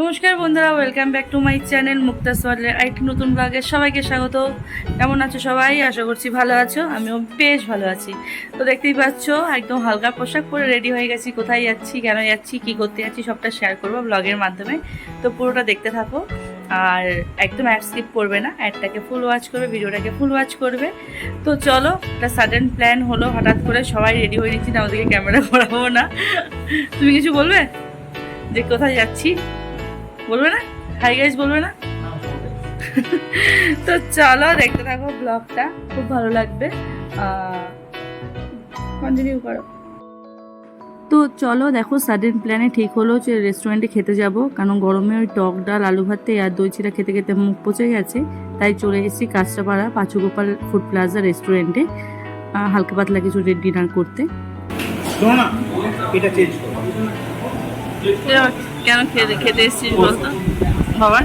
নমস্কার বন্ধুরা welcome back to my channel Mukta সোয়ালের আরেকটি নতুন ব্লগে সবাইকে স্বাগত। কেমন আছো সবাই? আশা করছি ভালো আছো, আমিও বেশ ভালো আছি। তো দেখতেই পাচ্ছ, একদম হালকা পোশাক পরে রেডি হয়ে গেছি, কোথায় যাচ্ছি, কেন যাচ্ছি, কি করতে যাচ্ছি, সবটা শেয়ার করব ব্লগের মাধ্যমে। তো পুরোটা দেখতে থাকো। আর একদম অ্যাড স্কিপ করবে না অ্যাডটাকে ফুল ওয়াচ করবে ভিডিওটাকে ফুল ওয়াচ করবে। তো চলো, একটা সাডেন প্ল্যান হলো, হঠাৎ করে সবাই রেডি হয়ে নিচ্ছি, না ওদেরকে ক্যামেরা করাবো না। তুমি কিছু বলবে? যে কোথায় যাচ্ছি? বলবে না? হাই গাইজ বলবে না? তো চলো, দেখতে থাকো ব্লগটা খুব ভালো লাগবে। কন্টিনিউ করো। তো চলো দেখো সাডেন প্ল্যানে ঠিক হলো যে রেস্টুরেন্টে খেতে যাব। কারণ গরমে ওই টক ডাল আলু ভাতে আর দই চিরা খেতে খেতে মুখ পচে গেছে। তাই চলে এসেছি কাঁচরাপাড়া পাঁচুগোপাল ফুড প্লাজা রেস্টুরেন্টে হালকা পাতলা কিছু রেড ডিনার করতে। এটা চেঞ্জ কেন খেতে খেতে এসেছিস বলতো? বাবার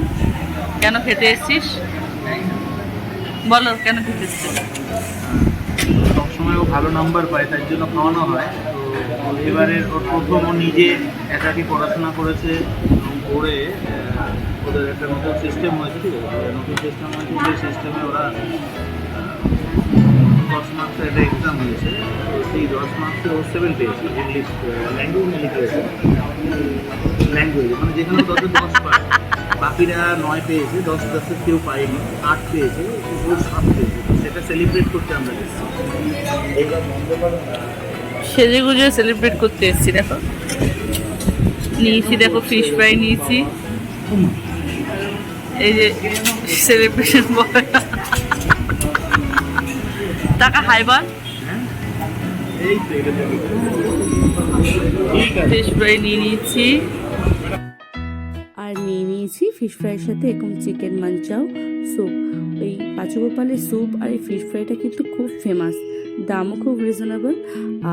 কেন খেতে এসেছিস? বলো কেন খেতে এসেছিস? সবসময় ও ভালো নাম্বার পায় তার জন্য খাওয়ানো হয়। এবারের ওর প্রথম ও নিজে একাকি পড়াশোনা করেছে এবং করে ওদের একটা নতুন সিস্টেম হয়েছে নতুন সিস্টেম হয়েছে যে সিস্টেমে ওরা দশ মার্কসের একটা এক্সাম হয়েছে। সেই দশ মার্কসে ও সেভেন পেয়েছে ইংলিশ ল্যাঙ্গুয়েজ মানে যেখানে দশে দশ পায়। বাকিরা নয় পেয়েছে, দশ দশে কেউ পায়নি, আট পেয়েছে, ও সাত পেয়েছে। সেটা সেলিব্রেট করতে আমরা এসেছি সেজে গুজে সেলিব্রেট করতে এসেছি, দেখো। নিয়েছি, দেখো ফিশ ফ্রাই নিয়েছি। এই যে সেলিব্রেশন টাকা হাইবার ফিশ ফ্রাই নিয়ে নিয়েছি। আর নিয়ে নিয়েছি ফিশ ফ্রাইয়ের সাথে এরকম চিকেন মাঞ্চাও স্যুপ এই পাঁচুগোপালের স্যুপ আর এই ফিশ ফ্রাইটা কিন্তু খুব ফেমাস দামও খুব রিজনেবল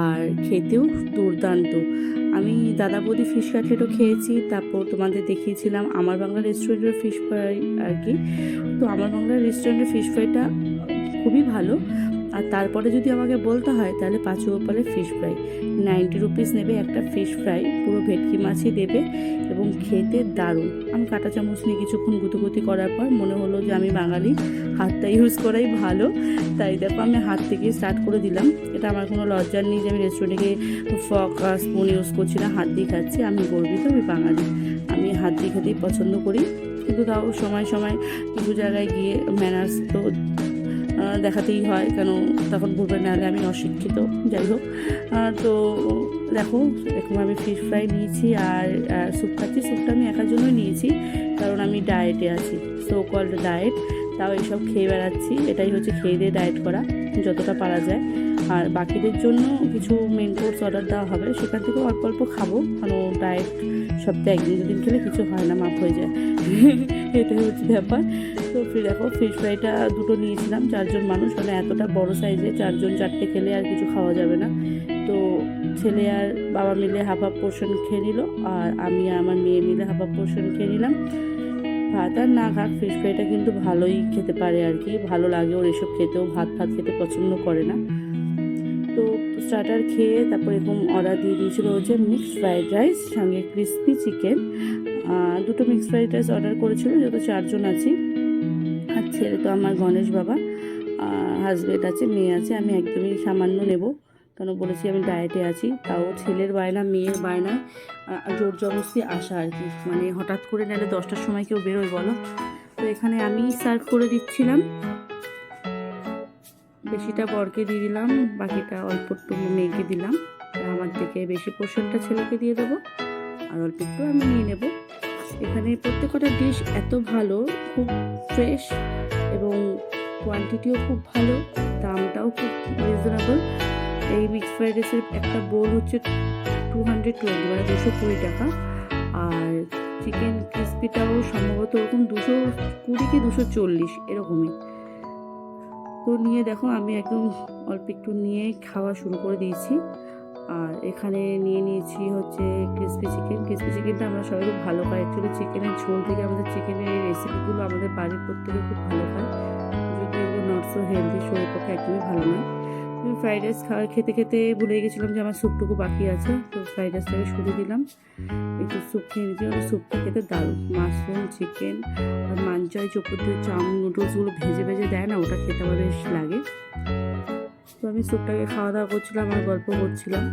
আর খেতেও দুর্দান্ত। আমি দাদা বৌদি ফিশ কাটলেটও খেয়েছি, তারপর তোমাদের দেখিয়েছিলাম আমার বাংলা রেস্টুরেন্টের ফিশ ফ্রাই আর কি। তো আমার বাংলা রেস্টুরেন্টের ফিশ ফ্রাইটা খুবই ভালো আর তারপরে যদি আমাকে বলতে হয়, তাহলে পাঁচুগোপালের ফিশ ফ্রাই নাইনটি রুপিস নেবে একটা ফিশ ফ্রাই পুরো ভেটকি মাছই দেবে এবং খেতে দারুণ। আমি কাঁটা চামচ নিয়ে কিছুক্ষণ গুতুগুতি করার পর মনে হলো যে আমি বাঙালি, হাতটা ইউজ করাই ভালো। তাই দেখো আমি হাত থেকে স্টার্ট করে দিলাম। এটা আমার কোনো লজ্জার নেই যে আমি রেস্টুরেন্টে ফক স্পুন ইউজ করছি না, হাত দিয়ে খাচ্ছি। আমি গর্বিত আমি বাঙালি। আমি হাত দিয়ে খেতেই পছন্দ করি। কিন্তু তাও সময় সময় কিছু জায়গায় গিয়ে ম্যানার্স তো দেখাতেই হয়, কেন তখন বলবে নাহলে আমি অশিক্ষিত। যাই হোক তো দেখো এরকম আমি ফিশ ফ্রাই নিয়েছি আর স্যুপ খাচ্ছি। স্যুপটা আমি একার জন্যই নিয়েছি, কারণ আমি ডায়েটে আছি সো কল্ড ডায়েট তাও এইসব খেয়ে বেড়াচ্ছি, এটাই হচ্ছে খেয়ে দিয়ে ডায়েট করা, যতটা পারা যায়। আর বাকিদের জন্য কিছু মেন কোর্স অর্ডার দেওয়া হবে, সেখান থেকে অল্প অল্প খাব, কারণ ডায়েট সপ্তাহে একদিন দুদিন খেলে কিছু হয় না মাফ হয়ে যায়। এটাই হচ্ছে ব্যাপার। তো ফির দেখো ফিশ ফ্রাইটা দুটো নিয়েছিলাম, চারজন মানুষ মানে এতটা বড় সাইজে চারজন চারটে খেলে আর কিছু খাওয়া যাবে না। তো ছেলে আর বাবা মিলে হাফ হাফ পোর্শন খেয়ে নিল, আর আমি আর আমার মেয়ে মিলে হাফ হাফ পোর্শন খেয়ে নিলাম। ভাত আর না খাক ফিশ ফ্রাইটা কিন্তু ভালোই খেতে পারে আর কি, ভালো লাগে ওর এসব খেতেও, ভাত ভাত খেতে পছন্দ করে না। স্টার্টার খেয়ে তারপর এরকম অর্ডার দিয়ে দিয়েছিল হচ্ছে মিক্সড ফ্রাইড রাইস সঙ্গে ক্রিস্পি চিকেন দুটো মিক্সড ফ্রাইড রাইস অর্ডার করেছিল যেহেতু চারজন আছি। আর ছেলে তো আমার গণেশ বাবা হাজবেন্ড আছে মেয়ে আছে আমি একদমই সামান্য নেব। কেন বলেছি আমি ডায়েটে আছি তাও ছেলের বায়না মেয়ের বায়নায় আহ, জোর জবরদস্তি আসা আর কি। মানে হঠাৎ করে নাহলে দশটার সময় কেউ বেরোয় বলো। তো এখানে আমি সার্ভ করে দিচ্ছিলাম। বেশিটা বরকে দিয়ে দিলাম, বাকিটা অল্প একটু মেয়েকে দিলাম। আমার থেকে বেশি পোর্শনটা ছেলেকে দিয়ে দেবো, আর অল্প একটু আমি নিয়ে নেব। এখানে প্রত্যেকটা ডিশ এত ভালো, খুব ফ্রেশ এবং কোয়ান্টিটিও খুব ভালো, দামটাও খুব রিজনেবল এই মিক্স ফ্রাইড রাইসের একটা বোল হচ্ছে টু হান্ড্রেড টোয়েন্টি মানে দুশো কুড়ি টাকা। আর চিকেন ক্রিসপিটাও সম্ভবত ওরকম দুশো কুড়ি কি দুশো চল্লিশ, এরকমই। তো নিয়ে দেখো আমি একদম অল্প একটু নিয়ে খাওয়া শুরু করে দিয়েছি। আর এখানে নিয়ে নিয়েছি হচ্ছে ক্রিসপি চিকেন ক্রিসপি চিকেনটা আমরা সবাই খুব ভালো পাই অ্যাকচুয়ালি চিকেনের ঝোল থেকে আমাদের চিকেনের এই রেসিপিগুলো আমাদের বাড়ির প্রত্যেকে খুব ভালো খায়। যদি ওগুলো নট সো হেলদি শরীর পক্ষে একদমই ভালো নয়। আমি ফ্রাইড রাইস খাওয়া খেতে খেতে ভুলে গেছিলাম যে আমার স্যুপটুকু বাকি আছে। তো ফ্রাইড রাইসটাকে সরিয়ে দিলাম। একটু স্যুপ খেয়ে নিয়েছি। ওই স্যুপটা খেতে দারুণ। মাশরুম চিকেন আর মাঞ্চাই চোপর দিয়ে চাউমিন নুডলসগুলো ভেজে ভেজে দেয় না, ওটা খেতে আমার বেশ লাগে। তো আমি স্যুপটাকে খাওয়া দাওয়া করছিলাম আর গল্প করছিলাম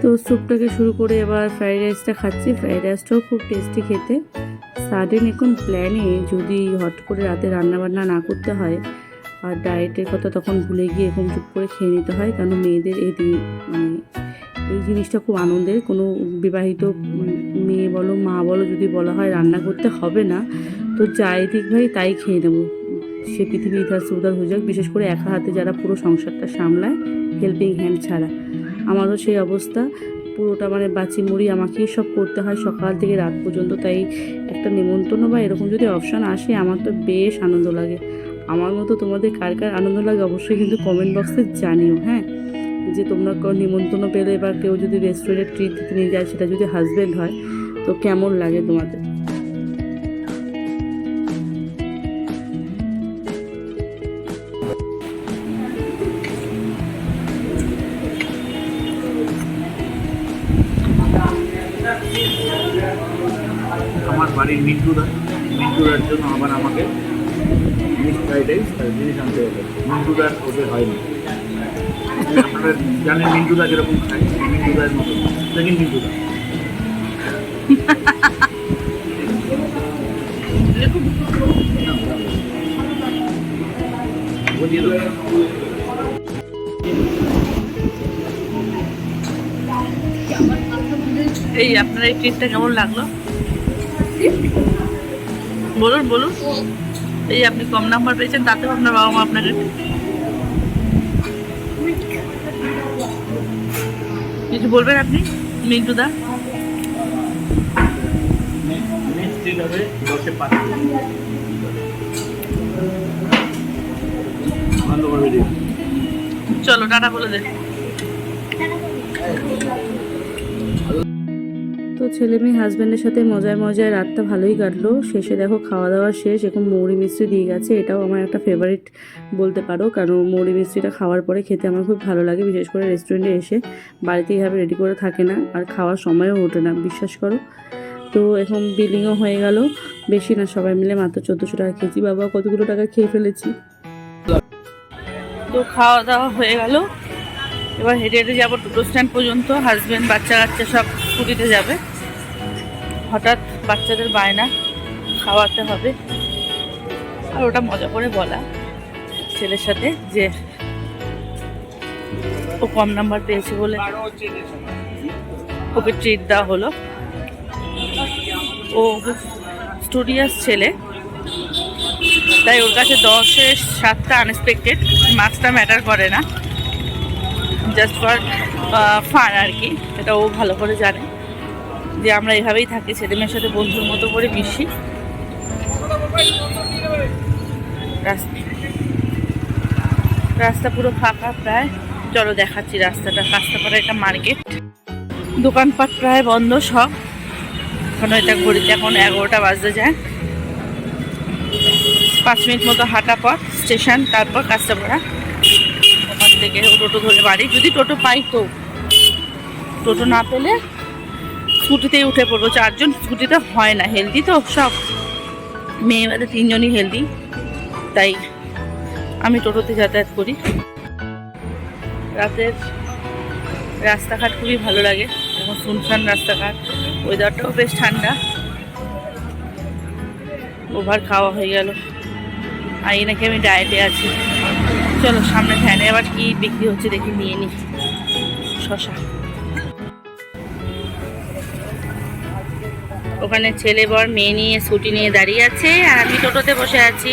তো স্যুপটাকে শুরু করে এবার ফ্রাইড রাইসটা খাচ্ছি। ফ্রাইড রাইসটাও খুব টেস্টি খেতে। সাডেন এখন প্ল্যানে যদি হট করে রাতে রান্না বান্না না করতে হয়, আর ডায়েটের কথা তখন ভুলে গিয়ে এরকম চুপ করে খেয়ে নিতে হয় কারণ মেয়েদের এই মানে এই জিনিসটা খুব আনন্দের। কোনো বিবাহিত মেয়ে বলো, মা বলো যদি বলা হয় রান্না করতে হবে না, তো যাই দিক ভাই তাই খেয়ে নেব। সে পৃথিবী ইধার সুধার হয়ে যাক, বিশেষ করে একা হাতে যারা পুরো সংসারটা সামলায় হেল্পিং হ্যান্ড ছাড়া। আমারও সেই অবস্থা। পুরোটা মানে বাঁচি মুড়ি আমাকেই সব করতে হয় সকাল থেকে রাত পর্যন্ত। তাই একটা নিমন্ত্রণ বা এরকম যদি অপশান আসে, আমার তো বেশ আনন্দ লাগে। আমার মতো তোমাদের কার কার আনন্দ লাগে অবশ্যই কিন্তু কমেন্ট বক্সে জানিও হ্যাঁ? যে তোমরা নিমন্ত্রণ পেলে বা কেউ যদি রেস্টুরেন্টে ট্রিট দিতে নিয়ে যায়, সেটা যদি হাজব্যান্ড হয়, তো কেমন লাগে তোমাদের? বাড়ির মিন্টুদা মিন্টুদার জন্য আবার আমাকে মিক্স ফ্রাইড রাইস জিনিস আনতে হবে। মিন্টুদার ওদের হয়নি। আপনারা জানেন মিন্টুদা যেরকম খায় মিন্টুদার মতো। দেখেন মিন্টুদা। বুঝিয়ে এই আপনার এই ট্রিপটা কেমন লাগল? বলুন বলুন। এই আপনি কম নাম্বার পেয়েছেন তাতেও আপনার বাবা মা আপনাকে কিছু বলবেন আপনি? মিন্টু দা দিন চলো টাটা বলে দে। তো ছেলে মেয়ে হাজব্যান্ডের সাথে মজায় মজায় রাতটা ভালোই কাটলো। শেষে দেখো খাওয়া দাওয়া শেষ, এখন মৌরি মিষ্টি দিয়ে গেছে। এটাও আমার একটা ফেভারিট বলতে পারো, কারণ মৌরি মিষ্টিটা খাওয়ার পরে খেতে আমার খুব ভালো লাগে, বিশেষ করে রেস্টুরেন্টে এসে। বাড়িতে এইভাবে রেডি করে থাকে না, আর খাওয়ার সময়ও ওঠে না, বিশ্বাস করো। তো এখন বিলিংও হয়ে গেল। বেশি না, সবাই মিলে মাত্র চোদ্দোশো টাকা খেয়েছি। বাবা, কতগুলো টাকা খেয়ে ফেলেছি? তো খাওয়া দাওয়া হয়ে গেল। এবার হেঁটে হেঁটে যাব টোটো স্ট্যান্ড পর্যন্ত। হাজব্যান্ড বাচ্চা কাচ্চা সব স্কুটিতে যাবে। হঠাৎ বাচ্চাদের বায়না খাওয়াতে হবে। আর ওটা মজা করে বলা ছেলের সাথে যে ও কম নাম্বার পেয়েছে বলে ওকে ট্রিট দেওয়া হলো। ও স্টুডিয়াস ছেলে। তাই ওর কাছে দশের সাতটা আনএক্সপেক্টেড মার্কসটা ম্যাটার করে না। জাস্ট ফর ফান আর কি, এটা ও ভালো করে জানে। যে আমরা এভাবেই থাকি, ছেলেমেয়ের সাথে বন্ধুর মতো করে মিশি। রাস- রাস্তা পুরো ফাঁকা প্রায়। চলো দেখাচ্ছি রাস্তাটা রাস্তাপাড়া একটা মার্কেট। দোকানপাট প্রায় বন্ধ সব। এখন এটা ঘড়িতে এখন এগারোটা বাজতে যায়। পাঁচ মিনিট মতো হাঁটা পথ, স্টেশন, তারপর কাস্টাপাড়া ওখান থেকে টোটো ধরে বাড়ি। যদি টোটো পাই তো। টোটো না পেলে স্কুটিতেই উঠে পড়ব। চারজন স্কুটিতে হয় না হেলদি তো সব। মেয়ে বাদে তিনজনই হেলদি তাই আমি টোটোতে যাতায়াত করি। রাতের রাস্তাঘাট খুবই ভালো লাগে এখন শুনশান রাস্তাঘাট ওয়েদারটাও বেশ ঠান্ডা। ওভার খাওয়া হয়ে গেল। আর এই নাকি আমি ডায়েটে আছি। চলো, সামনে ফ্যানে আবার কি বিক্রি হচ্ছে দেখি নিয়ে নি। শশা। ওখানে ছেলে বর, মেয়ে নিয়ে স্কুটি নিয়ে দাঁড়িয়ে আছে আর আমি টোটোতে বসে আছি।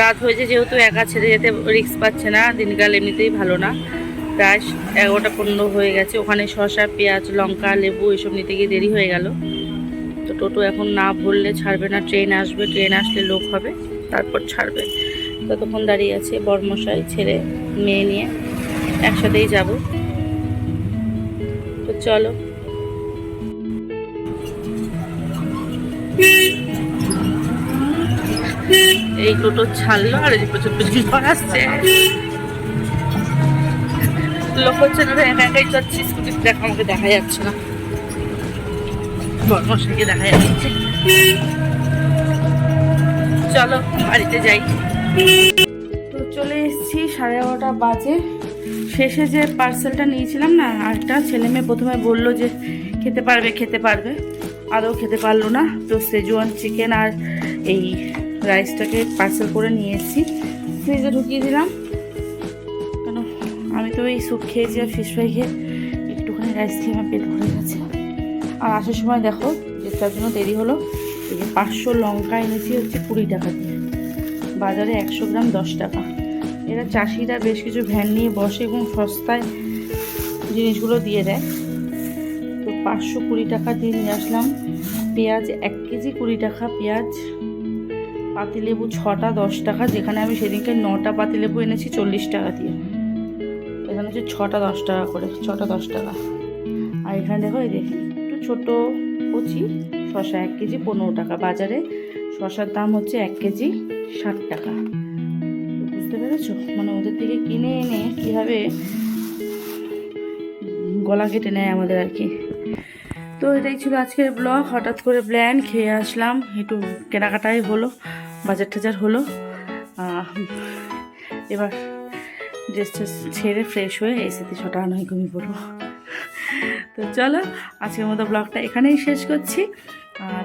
রাত হয়েছে যেহেতু একা ছেড়ে যেতে রিস্ক পাচ্ছে না, দিনকাল এমনিতেই ভালো না। প্রায় এগারোটা পনেরো হয়ে গেছে। ওখানে শসা, পেঁয়াজ, লঙ্কা, লেবু এসব নিতে গিয়ে দেরি হয়ে গেল। তো টোটো এখন না ভরলে ছাড়বে না, ট্রেন আসবে, ট্রেন আসলে লোক হবে, তারপর ছাড়বে। ততক্ষণ দাঁড়িয়ে আছে বর্মশাই ছেড়ে মেয়ে নিয়ে। একসাথেই যাব। তো চলো। এই টোটো ছাড়লো আর এই প্রচুর প্রচুর ঝড় আসছে। লোক হচ্ছে না একা একাই যাচ্ছি, স্কুটি দেখো আমাকে দেখা যাচ্ছে না। বর্মশাইকে দেখা যাচ্ছে। চলো, বাড়িতে যাই। তো চলে এসেছি সাড়ে এগারোটা বাজে। শেষে যে পার্সেলটা নিয়েছিলাম না, আরেকটা ছেলে মেয়ে প্রথমে বলল যে খেতে পারবে খেতে পারবে। আদৌ খেতে পারল না। তো সেজুয়ান চিকেন আর এই রাইসটাকে পার্সেল করে নিয়ে এসেছি। ফ্রিজে ঢুকিয়ে দিলাম। কেন? আমি তো এই স্যুপ খেয়েছি আর ফিশ ফ্রাই খেয়ে একটুখানি রাইস খেয়ে আমার পেট ভরে গেছে। আর আসার সময় দেখো যে তার জন্য দেরি হলো। এই যে পাঁচশো লঙ্কা এনেছি হচ্ছে কুড়ি টাকা দিয়ে। বাজারে একশো গ্রাম দশ টাকা। এরা চাষিরা বেশ কিছু ভ্যান নিয়ে বসে এবং সস্তায় জিনিসগুলো দিয়ে দেয়। পাঁচশো কুড়ি টাকা দিয়ে নিয়ে আসলাম। পেঁয়াজ এক কেজি কুড়ি টাকা, পেঁয়াজ পাতিলেবু ছটা দশ টাকা, যেখানে আমি সেদিনকে নটা পাতিলেবু এনেছি চল্লিশ টাকা দিয়ে। এখানে হচ্ছে ছটা দশ টাকা করে, ছটা দশ টাকা। আর এখানে দেখো, এই দেখি, একটু ছোটো কচি শশা এক কেজি পনেরো টাকা। বাজারে শশার দাম হচ্ছে এক কেজি ষাট টাকা। বুঝতে পেরেছ? মানে ওদের থেকে কিনে এনে কীভাবে গলা কেটে নেয় আমাদের আর কি। তো এটাই ছিল আজকের ব্লগ হঠাৎ করে প্ল্যান খেয়ে আসলাম। একটু কেনাকাটাই হলো, বাজার টাজার হলো। এবার ড্রেস ট্রেস ছেড়ে ফ্রেশ হয়ে এসিতে ছটা নয় ঘুমিয়ে পড়ব। তো চলো, আজকের মতো ব্লগটা এখানেই শেষ করছি।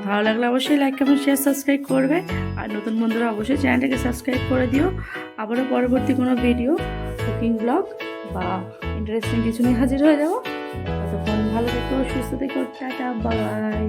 ভালো লাগলে অবশ্যই লাইক কমেন্ট শেয়ার সাবস্ক্রাইব করবে। আর নতুন বন্ধুরা অবশ্যই চ্যানেলটাকে সাবস্ক্রাইব করে দিও। আবারও পরবর্তী কোনো ভিডিও কুকিং ব্লগ বা ইন্টারেস্টিং কিছু নিয়ে হাজির হয়ে যাব। সুস্থ থেকো টাটা বাই।